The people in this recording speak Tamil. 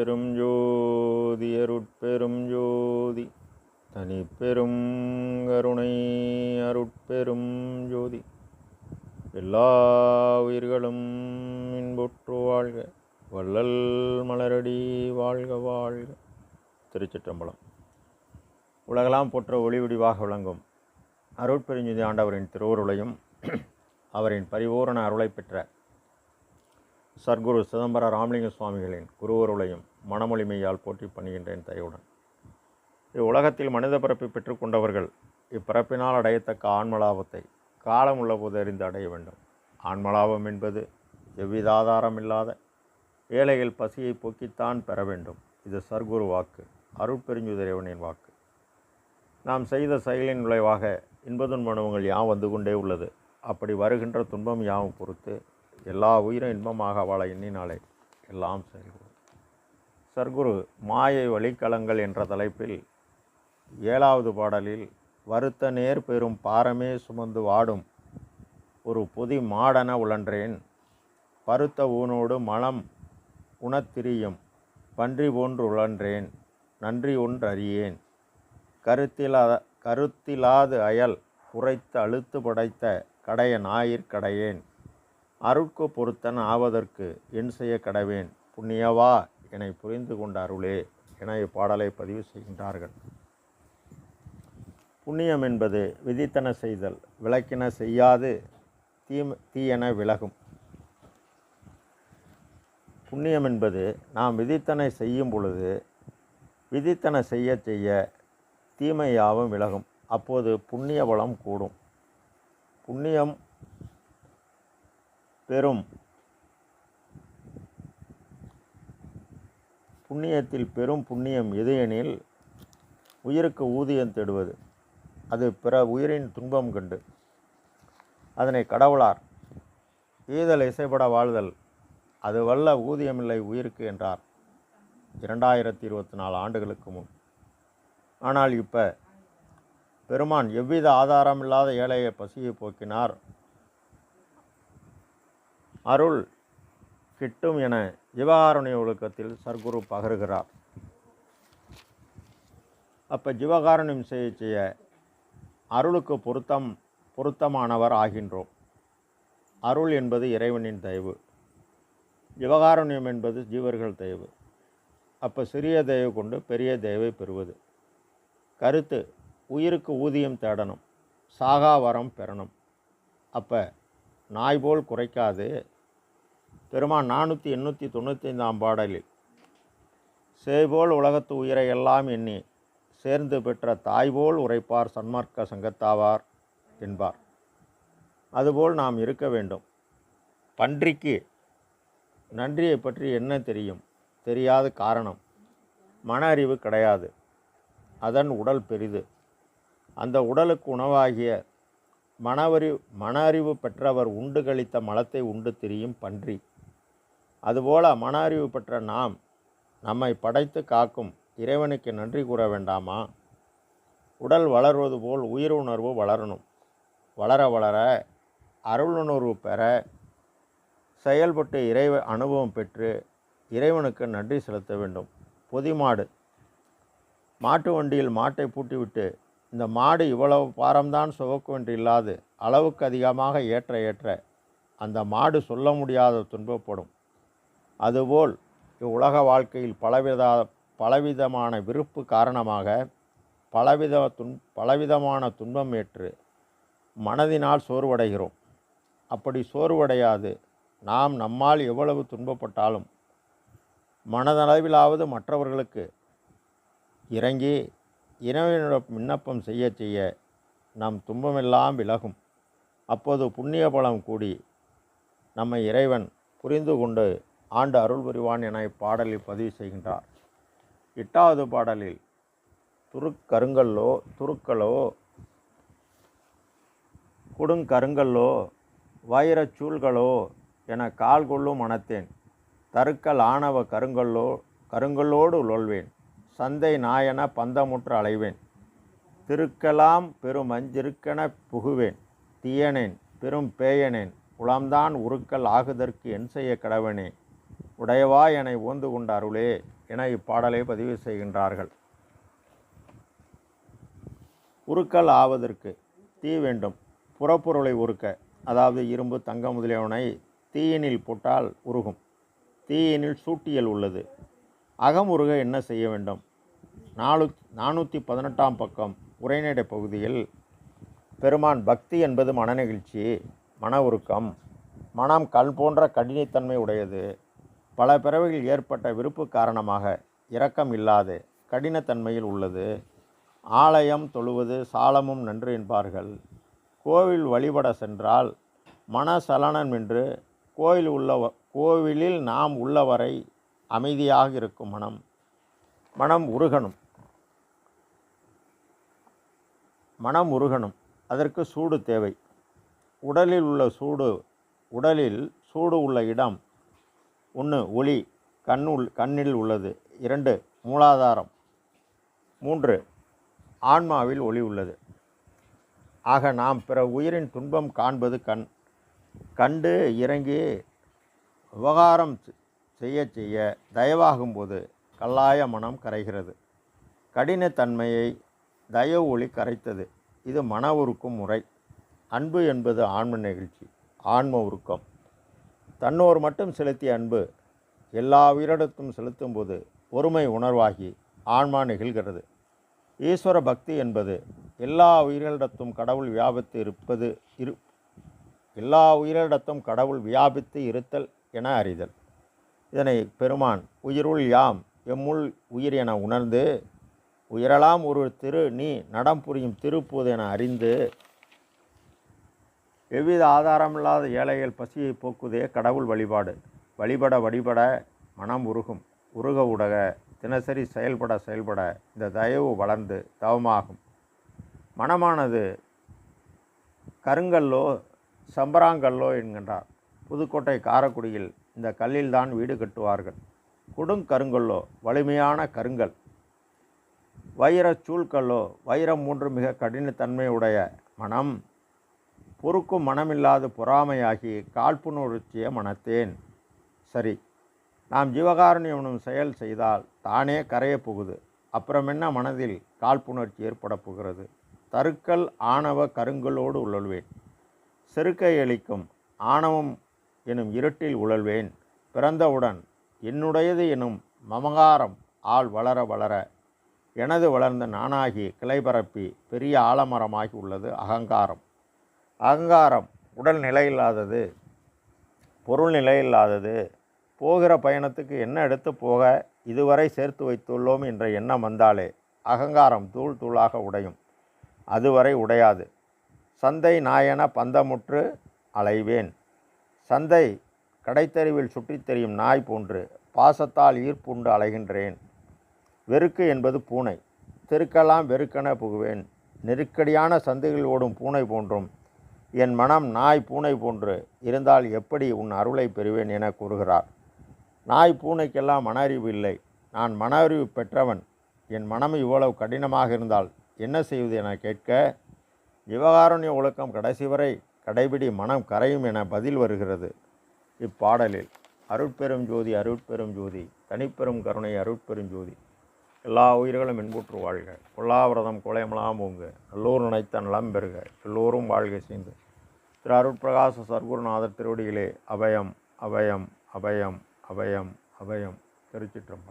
பெரும் ஜோதி அருட்பெரும் ஜோதி. தனிப்பெரும் கருணை அருட்பெரும் ஜோதி. எல்லா உயிர்களும் இன்புற்று வாழ்க. வள்ளல் மலரடி வாழ்க வாழ்க. திருச்சிற்றம்பலம். உலகெல்லாம் போற்ற ஒளி வடிவாக விளங்கும். அருட்பெருஞ்சுதி ஆண்டவரின் திருவுருளையும் அவரின் பரிபூரண அருளை பெற்ற சர்க்குரு சிதம்பர ராமலிங்க சுவாமிகளின் குருவருளையும் மனமொழிமையால் போற்றி பணிகின்றேன் தயவுடன் இவ்வுலகத்தில் மனித பிறப்பை பெற்றுக்கொண்டவர்கள் இப்பிறப்பினால் அடையத்தக்க ஆன்மலாபத்தை காலம் உள்ளபோது அறிந்து அடைய வேண்டும். ஆன்மலாபம் என்பது எவ்வித ஆதாரம் இல்லாத ஏழைகள் பசியை போக்கித்தான் பெற வேண்டும். இது சர்க்குரு வாக்கு அருட்பெருஞ்சுதிரவனின் வாக்கு. நாம் செய்த செயலின் விளைவாக இன்பதுன்பணுவங்கள் யாம் வந்து கொண்டே உள்ளது. அப்படி வருகின்ற துன்பம் யாவும் பொறுத்து எல்லா உயிரும் இன்பமாக வாழ எண்ணினாலே எல்லாம் சரி சர்க்குரு மாயை வழிக்கலங்கள் என்ற தலைப்பில் ஏழாவது பாடலில் வருத்த நேர் பெறும் பாரமே சுமந்து வாடும் ஒரு புதி மாடன உழன்றேன். பருத்த ஊனோடு மனம் உணத்திரியும் பன்றி போன்று உழன்றேன். நன்றி ஒன்றறியேன் கருத்திலாத கருத்திலாது அயல் குறைத்து அழுத்து படைத்த கடைய ஞாயிற்கடையேன் அருட்கு பொருத்தன் ஆவதற்கு என் செய்ய கடவேன். புண்ணியவா என புரிந்து கொண்ட அருளே என இப்பாடலை பதிவு செய்கின்றார்கள். புண்ணியம் என்பது விதித்தன செய்தல் விளக்கின செய்யாது தீ தீயென விலகும். புண்ணியம் என்பது நாம் விதித்தனை செய்யும் பொழுது விதித்தன செய்ய செய்ய தீமையாவும் விலகும். அப்போது புண்ணிய வளம் கூடும். புண்ணியம் பெரும் புண்ணியத்தில் பெரும் புண்ணியம் எது எனில் உயிருக்கு ஊதியம் தேடுவது. அது பிற உயிரின் துன்பம் கண்டு. அதனை கடவுளார் ஈதல் இசைப்பட வாழ்தல் அது வல்ல ஊதியமில்லை உயிருக்கு என்றார். இரண்டாயிரத்தி இருபத்தி நாலு ஆண்டுகளுக்கு முன். ஆனால் இப்போ பெருமான் எவ்வித ஆதாரமில்லாத ஏழையை பசியை போக்கினார். அருள் கிட்டும் என ஜீவகாருண்ய ஒழுக்கத்தில் சர்க்குரு பகருகிறார். அப்போ ஜீவகாருண்யம் செய்ய செய்ய அருளுக்கு பொருத்தம் பொருத்தமானவர் ஆகின்றோம். அருள் என்பது இறைவனின் தயவு. ஜீவகாருண்யம் என்பது ஜீவர்கள் தயவு. அப்போ சிறிய தயவு கொண்டு பெரிய தயவை பெறுவது. கருத்து உயிருக்கு ஊதியம் தேடணும் சாகா வரம் பெறணும். அப்போ நாய் போல் குறைக்காது பெருமான் நானூற்றி எண்ணூற்றி தொண்ணூற்றி ஐந்தாம் பாடலில் சேய்போல் உலகத்து உயிரை எல்லாம் எண்ணி சேர்ந்து பெற்ற தாய்போல் உரைப்பார் சன்மார்க்க சங்கத்தாவார் என்பார். அதுபோல் நாம் இருக்க வேண்டும். பன்றிக்கு நன்றியை பற்றி என்ன தெரியும்? தெரியாத காரணம். மன அறிவு கிடையாது. அதன் உடல் பெரிது. அந்த உடலுக்கு உணவாகிய மனவறி மன அறிவு பெற்றவர் உண்டு கழித்த மலத்தை உண்டு திரியும் பன்றி. அதுபோல மன அறிவு பெற்ற நாம் நம்மை படைத்து காக்கும் இறைவனுக்கு நன்றி கூற வேண்டாமா? உடல் வளர்வது போல் உயிர் உணர்வு வளரணும். வளர வளர அருளுணர்வு பெற செயல்பட்டு இறைவ அனுபவம் பெற்று இறைவனுக்கு நன்றி செலுத்த வேண்டும். பொதிமாடு. மாட்டு வண்டியில் மாட்டை பூட்டிவிட்டு இந்த மாடு இவ்வளவு பாரம்தான் சுமக்கும் என்று இல்லாது அளவுக்கு அதிகமாக ஏற்ற ஏற்ற அந்த மாடு சொல்ல முடியாத துன்பப்படும். அதுபோல் இவ்வுலக வாழ்க்கையில் பலவித பலவிதமான விருப்பு காரணமாக பலவித துன் பலவிதமான துன்பம் ஏற்று மனதினால் சோர்வடைகிறோம். அப்படி சோர்வடையாது. நாம் நம்மால் எவ்வளவு துன்பப்பட்டாலும் மனதளவிலாவது மற்றவர்களுக்கு இறங்கி இறைவனிடம் விண்ணப்பம் செய்ய செய்ய நம் துன்பமெல்லாம் விலகும். அப்போது புண்ணிய பலம் கூடி நம்மை இறைவன் புரிந்து கொண்டு ஆண்டு அருள் புரிவான் என இப்பாடலில் பதிவு செய்கின்றார். எட்டாவது பாடலில் துருக்கருங்கல்லோ துருக்களோ குடுங்கருங்கல்லோ வைரச் சூழ்களோ என கால் கொள்ளும் மனத்தேன். தருக்கல் ஆணவ கருங்கல்லோ கருங்கல்லோடு உழல்வேன் சந்தை நாயன பந்தமுற்று அலைவேன். திருக்கலாம் பெரும் அஞ்சிருக்கென புகுவேன். தீயனேன் பெரும் பேயனேன். உளம்தான் உருக்கல் ஆகுதற்கு என் செய்ய கடவனே உடையவா என ஓந்து கொண்ட அருளே என இப்பாடலை பதிவு செய்கின்றார்கள். உருக்கல் ஆவதற்கு தீ வேண்டும். புறப்பொருளை உருக்க அதாவது இரும்பு தங்கம் முதலியவனை தீயினில் போட்டால் உருகும். தீயினில் சூட்டியல் உள்ளது. அகம் உருக என்ன செய்ய வேண்டும்? நாலு நானூற்றி பதினெட்டாம் பக்கம் உரைநடை பகுதியில் பெருமான் பக்தி என்பது மனநெகிழ்ச்சி மன உருக்கம். மனம் கல் போன்ற கடினத்தன்மை உடையது. பல பிறவைகள் ஏற்பட்ட விருப்பு காரணமாக இரக்கம் இல்லாது கடினத்தன்மையில் உள்ளது. ஆலயம் தொழுவது சாலமும் நன்று என்பார்கள். கோவில் வழிபட சென்றால் மனசலனம் என்று கோயில் உள்ள கோவிலில் நாம் உள்ளவரை அமைதியாக இருக்கும் மனம் மனம் உருகணும். மனம் உருகணும். அதற்கு சூடு தேவை. உடலில் உள்ள சூடு உடலில் சூடு உள்ள இடம் ஒன்று ஒளி கண்ணுள் கண்ணில் உள்ளது. இரண்டு மூலாதாரம். மூன்று ஆன்மாவில் ஒளி உள்ளது. ஆக நாம் பிற உயிரின் துன்பம் காண்பது கண். கண்டு இறங்கி விவகாரம் செய்ய செய்ய தயவாகும்போது கல்லாய மனம் கரைகிறது. கடினத்தன்மையை தயவு ஒளி கரைத்தது. இது மன உருக்கும் முறை. அன்பு என்பது ஆன்ம நெகிழ்ச்சி ஆன்ம உருக்கம். தன்னோர் மட்டும் செலுத்திய அன்பு எல்லா உயிரிடத்தும் செலுத்தும்போது ஒருமை உணர்வாகி ஆன்மா நிகழ்கிறது. ஈஸ்வர பக்தி என்பது எல்லா உயிர்களிடத்தும் கடவுள் வியாபித்து இருப்பது இரு எல்லா உயிரிடத்தும் கடவுள் வியாபித்து இருத்தல் என அறிதல். இதனை பெருமான் உயிருள் யாம் எம்முள் உயிர் என உணர்ந்து உயிரெல்லாம் ஒரு திரு நீ நடம் புரியும் திருப்பூது என அறிந்து எவ்வித ஆதாரமில்லாத ஏழைகள் பசியை போக்குவதே கடவுள் வழிபாடு. வழிபட வழிபட மனம் உருகும். உருக உடக தினசரி செயல்பட செயல்பட இந்த தயவு வளர்ந்து தவமாகும். மனமானது கருங்கல்லோ சம்பராங்கல்லோ என்கின்றார். புதுக்கோட்டை காரக்குடியில் இந்த கல்லில்தான் வீடு கட்டுவார்கள். கொடுங்கருங்கல்லோ வலிமையான கருங்கல். வைரச் சூழ்கல்லோ வைரம் மூன்று மிக கடினத்தன்மையுடைய மனம் பொறுக்கும் மனமில்லாது பொறாமையாகி காழ்ப்புணர்ச்சிய மனத்தேன் சரி நாம் ஜீவகாரணி எனும் செயல் செய்தால் தானே கரையப் போகுது. அப்புறம் என்ன மனதில் காழ்ப்புணர்ச்சி ஏற்பட போகிறது? தருக்கல் ஆணவ கருங்கலோடு உழல்வேன். செருக்கை அளிக்கும் ஆணவம் எனும் இருட்டில் உழல்வேன். பிறந்தவுடன் என்னுடையது எனும் மமகாரம் ஆள் வளர வளர எனது வளர்ந்த நானாகி கிளை பரப்பி பெரிய ஆலமரமாகி உள்ளது அகங்காரம். அகங்காரம் உடல் நிலையில்லாதது பொருள் நிலையில்லாதது போகிற பயணத்துக்கு என்ன எடுத்து போக இதுவரை சேர்த்து வைத்துள்ளோம் என்ற எண்ணம் வந்தாலே அகங்காரம் தூள் தூளாக உடையும். அதுவரை உடையாது. சந்தை நாயன பந்தமுற்று அலைவேன். சந்தை கடைத்தெருவில் சுற்றித் தெரியும் நாய் போன்று பாசத்தால் ஈர்ப்புண்டு அலைகின்றேன். வெறுக்கு என்பது பூனை. தெருக்கெல்லாம் வெறுக்கென புகுவேன். நெருக்கடியான சந்தைகள் ஓடும் பூனை போன்றும் என் மனம் நாய் பூனை போன்று இருந்தால் எப்படி உன் அருளை பெறுவேன் என கூறுகிறார். நாய் பூனைக்கெல்லாம் மன அறிவு இல்லை. நான் மன அறிவு பெற்றவன். என் மனம் இவ்வளவு கடினமாக இருந்தால் என்ன செய்வது என கேட்க ஜீவகாருண்ய ஒழுக்கம் கடைசி வரை கடைபிடி மனம் கரையும் என பதில் வருகிறது. இப்பாடலில் அருட்பெரும் ஜோதி அருட்பெரும் ஜோதி தனிப்பெரும் கருணை அருட்பெரும் ஜோதி. எல்லா உயிர்களும் இன்புற்று வாழ்க. கொல்லாவிரதம் கொலையமலாம் போங்க எல்லோரும் நினைத்த நலம் பெறுக எல்லோரும் வாழ்க சேர்ந்து திரு அருட்பிரகாச சர்க்குருநாதர் திருவடிகளே அபயம் அபயம் அபயம் அபயம் அபயம். திருச்சிற்றம்பலம்.